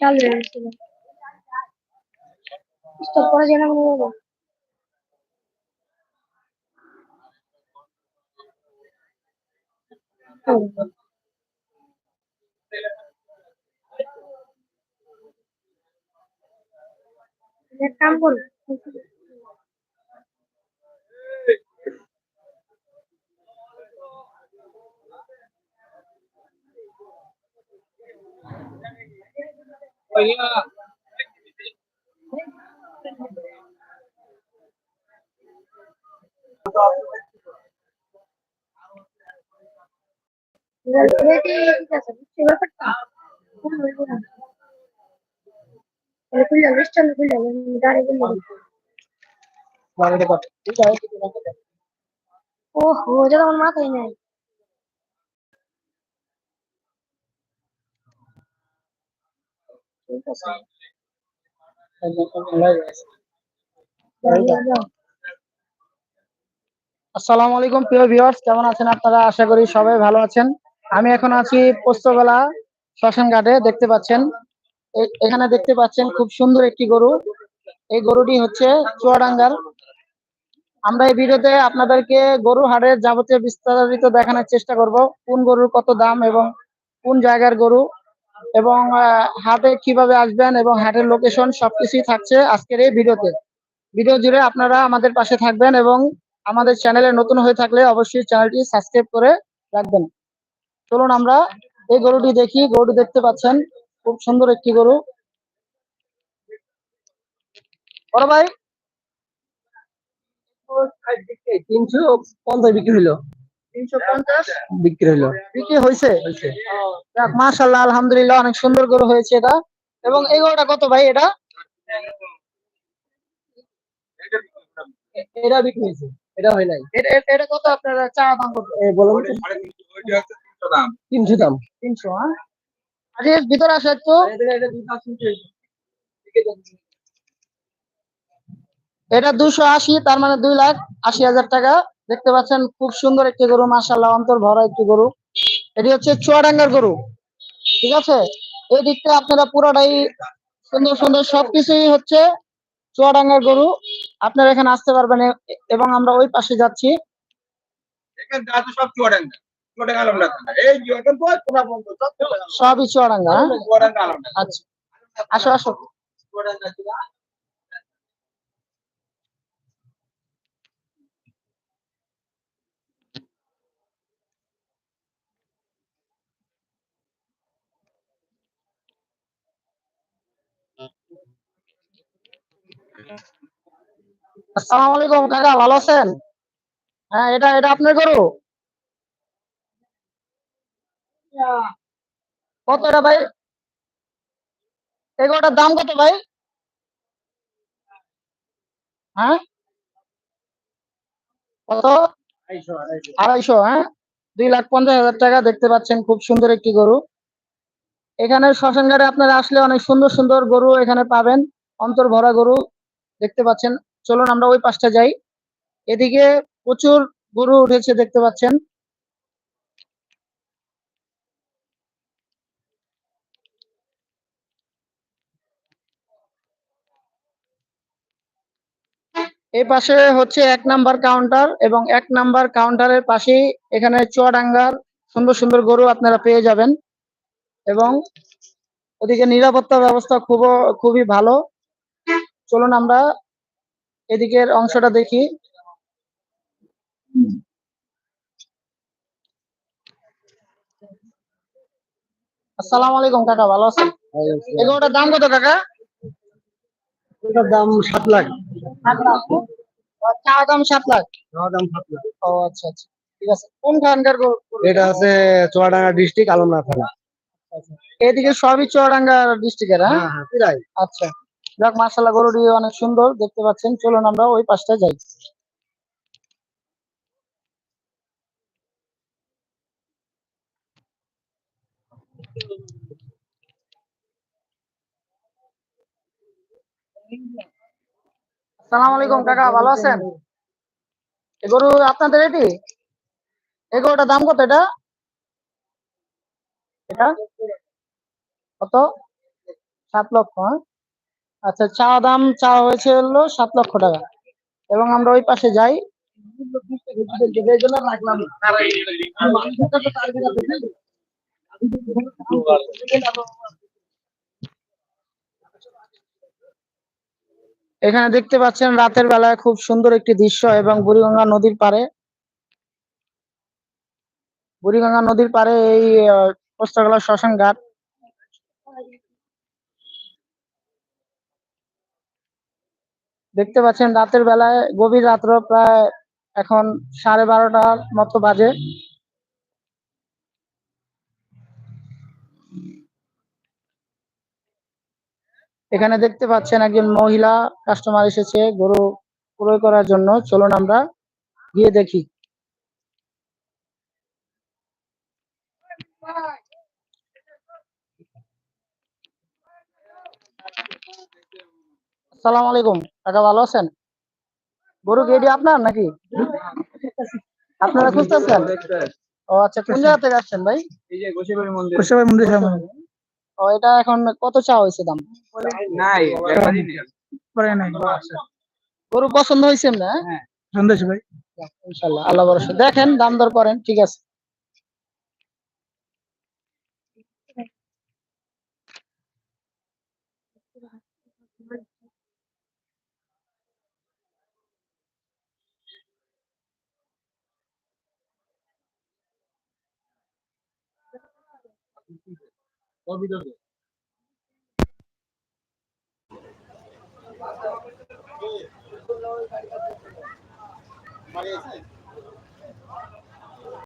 চালু হয়ে গেছিল স্টপ করা যায় না কোনো ভাবে? হুম। এক কাম করো ঠিক ঠিক। আসসালামু আলাইকুম, প্রিয় ভিউয়ার্স কেমন আছেন আপনারা? আশা করি সবাই ভালো আছেন। আমি এখন আছি পোস্তগোলা শ্মশান ঘাটে দেখতে পাচ্ছেন। এখানে দেখতে পাচ্ছেন খুব সুন্দর একটি গরু। এই গরুটি হচ্ছে চুয়াডাঙ্গার। আমরা এই ভিডিওতে আপনাদেরকে গরু হাটের যাবতীয় বিস্তারিত দেখানোর চেষ্টা করব। কোন গরুর কত দাম এবং কোন জায়গার গরু? এবং হাটে কীভাবে আসবেন এবং হাটের লোকেশন সবকিছুই থাকছে আজকের এই ভিডিওতে। ভিডিও জুড়ে আপনারা আমাদের পাশে থাকবেন এবং আমাদের চ্যানেলে নতুন হয়ে থাকলে অবশ্যই চ্যানেলটি সাবস্ক্রাইব করে রাখবেন। চলুন আমরা এই গরুটি দেখি। গরুটি দেখতে পাচ্ছেন, খুব সুন্দর একটি গরু। বড় ভাই? তিনশো পঞ্চাশ বিক্রি পঞ্চাশ বিক্রি হইল বিক্রি হয়েছে? মাশাল্লাহ আলহামদুলিল্লাহ অনেক সুন্দর গরু হয়েছে এটা। এবং এই গরুটা কত ভাই এটা? এটা বিক্রি হয়েছে। এটা হয় নাই। এটা এটা- এটা কত আপনারা চা দাম বলুন। তিনশো দাম। তিনশো হ্যাঁ? আরে ভিতরে আসো একটু। এটা দুশো আশি তার মানে দুই লাখ আশি হাজার টাকা। দেখতে পাচ্ছেন খুব সুন্দর একটি গরু মাশাল্লাহ অন্তর ভরা একটি গরু। এটি হচ্ছে চুয়াডাঙ্গার গরু ঠিক আছে? এই দিকটা আপনারা পুরোটাই সুন্দর সুন্দর সবকিছুই হচ্ছে চুয়াডাঙ্গার গরু। আপনারা এখানে আসতে পারবেন এবং আমরা ওই পাশে যাচ্ছি। সব চুয়াডাঙ্গা সবই চুয়াডাঙ্গা হ্যাঁ? আচ্ছা আসো আসো। আসসালামু আলাইকুম, কাকা, ভালো আছেন? হ্যাঁ এটা এটা আপনার গরু? কত এটা ভাই? এই গরুটার দাম কত ভাই? হ্যাঁ? কত? আড়াইশো হ্যাঁ? দুই লাখ পঞ্চাশ হাজার টাকা দেখতে পাচ্ছেন, খুব সুন্দর একটি গরু। এখানে শ্মশান ঘাটে আপনারা আসলে অনেক সুন্দর সুন্দর গরু এখানে পাবেন অন্তর ভরা গরু দেখতে পাচ্ছেন। চলুন আমরা ওই পাশটা যাই। এদিকে প্রচুর গরু উঠেছে দেখতে পাচ্ছেন। এই পাশে হচ্ছে এক নাম্বার কাউন্টার এবং এক নাম্বার কাউন্টারের পাশেই এখানে চুয়াডাঙ্গার সুন্দর সুন্দর গরু আপনারা পেয়ে যাবেন এবং ওদিকে নিরাপত্তা ব্যবস্থা খুব খুবই ভালো। চলুন আমরা এদিকের অংশটা দেখি। আসসালামু আলাইকুম কাকা ভালো আছেন? এই গরুটার দাম কত কাকা? এটার দাম সাত লাখ। চা দাম সাত লাখ? দাম সাত লাখ। ও আচ্ছা আচ্ছা। ঠিক আছে কোন খানকার গরু? এটা আছে চুয়াডাঙ্গা ডিস্ট্রিক্ট আলমনা থানা। এদিকে সবই চুয়াডাঙ্গা ডিস্ট্রিক্টের হ্যাঁ? হ্যাঁ হ্যাঁ আচ্ছা। যাক মার্শাল্লাহ গরুটি অনেক সুন্দর, দেখতে পাচ্ছেন। চলুন আমরা ওই পাশটা যাই। আসসালামু আলাইকুম ভালো আছেন? গরু আপনাদের এটি? দাম কত এটা? এটা? কত? সাত লক্ষ হ্যাঁ? আচ্ছা চা দাম, চা হয়েছে হলো সাত লক্ষ টাকা। এবং আমরা ওই পাশে যাই? এখানে দেখতে পাচ্ছেন রাতের বেলায় খুব সুন্দর একটি দৃশ্য এবং বুড়িগঙ্গা নদীর পারে বুড়িগঙ্গা নদীর পাড়ে এই পোস্তগোলা শ্মশান ঘাট দেখতে পাচ্ছেন রাতের বেলায়, গভীর রাত্র প্রায় এখন সাড়ে বারোটার মতো বাজে। এখানে দেখতে পাচ্ছেন একজন মহিলা কাস্টমার এসেছে, গরু ক্রয় করার জন্য। চলুন আমরা গিয়ে দেখি। আসসালামু আলাইকুম। কাকা ভালো আছেন? গরু কি আপনার নাকি? আপনারা খুঁজতেছেন? ও আচ্ছা কোন জায়গা থেকে আসছেন ভাই? এই যে গোসিবাড়ি মন্দির। কুশাবাই মন্দির সামনে। ও এটা এখন কত চা হয়েছে দাম? নাই পরে নাই। গরু পছন্দ হয়েছে না পছন্দ হয়েছে ভাই। ইনশাল্লাহ আল্লাহ ভরসা। দেখেন দাম দর করেন ঠিক আছে। Maria,